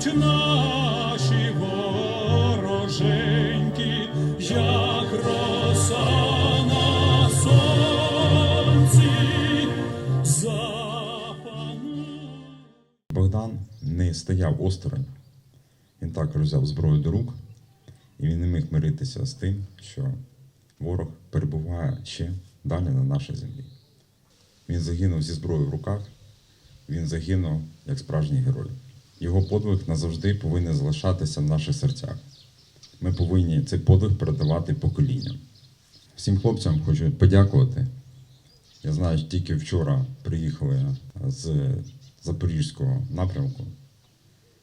згинуть наші вороженьки, як роса на сонці, запанує. Богдан не стояв осторонь. Він також взяв зброю до рук, і він не міг миритися з тим, що ворог перебуває ще далі на нашій землі. Він загинув зі зброєю в руках, він загинув як справжній герой. Його подвиг назавжди повинен залишатися в наших серцях. Ми повинні цей подвиг передавати поколінням. Всім хлопцям хочу подякувати. Я знаю, тільки вчора приїхали з Запорізького напрямку,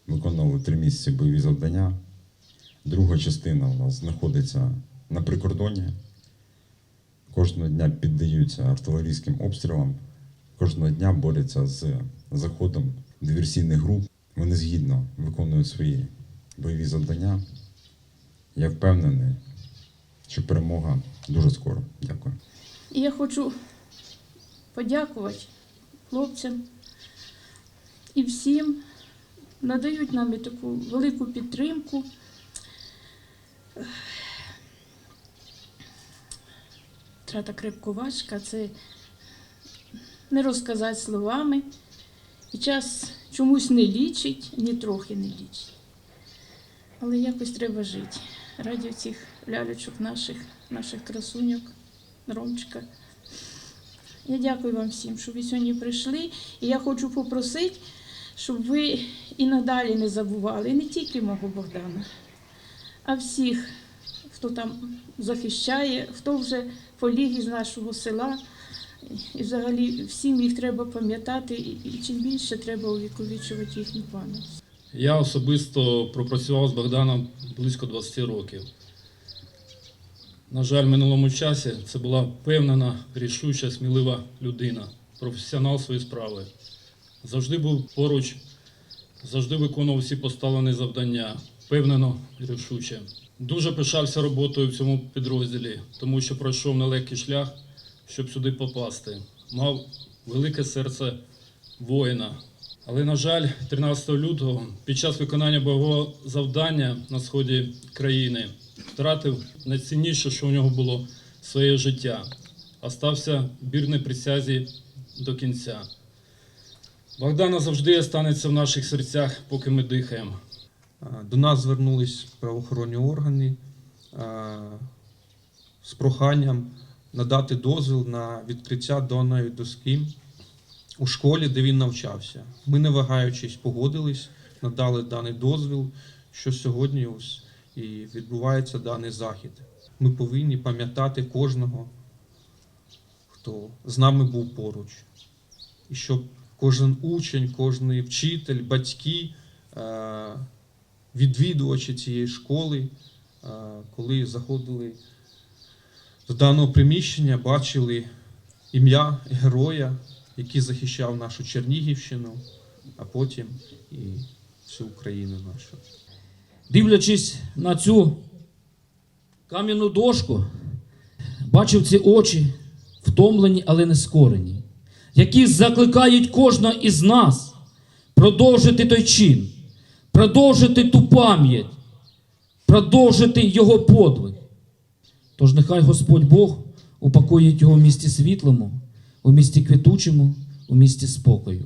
виконували три місяці бойові завдання. Друга частина у нас знаходиться на прикордоні. Кожного дня піддаються артилерійським обстрілам, кожного дня борються з заходом диверсійних груп. Вони згідно виконують свої бойові завдання. Я впевнений, що перемога дуже скоро. Дякую. І я хочу подякувати хлопцям і всім. Надають нам і таку велику підтримку. Трата крепко важка, це не розказати словами. І час чомусь не лічить, ні трохи не лічить. Але якось треба жити. Раді цих лялечок наших, наших красуньок, Ромчика. Я дякую вам всім, що ви сьогодні прийшли. І я хочу попросити, щоб ви і надалі не забували, не тільки мого Богдана, а всіх, хто там захищає, хто вже поліг із нашого села. І взагалі всім їх треба пам'ятати, і чим більше треба увіковічувати їхню пам'ять. Я особисто пропрацював з Богданом близько 20 років. На жаль, в минулому часі це була впевнена, рішуча, смілива людина, професіонал своєї справи. Завжди був поруч, завжди виконував всі поставлені завдання, впевнено і рішуче. Дуже пишався роботою в цьому підрозділі, тому що пройшов нелегкий шлях, щоб сюди попасти. Мав велике серце воїна. Але, на жаль, 13 лютого під час виконання бойового завдання на сході країни втратив найцінніше, що у нього було своє життя. Остався вірний присязі до кінця. Богдана завжди останеться в наших серцях, поки ми дихаємо. До нас звернулись правоохоронні органи з проханням надати дозвіл на відкриття даної доски у школі, де він навчався. Ми, не вагаючись, погодились, надали даний дозвіл, що сьогодні ось і відбувається даний захід. Ми повинні пам'ятати кожного, хто з нами був поруч. І щоб кожен учень, кожен вчитель, батьки, е, відвідувачі цієї школи, е, коли заходили до даного приміщення, бачили ім'я героя, який захищав нашу Чернігівщину, а потім і всю Україну нашу. дивлячись на цю кам'яну дошку, бачив ці очі, втомлені, але не скорені, які закликають кожного із нас продовжити той чин, продовжити ту пам'ять, продовжити його подвиг. Тож нехай Господь Бог упокоїть його в місті світлому, у місті квітучому, у місті спокою.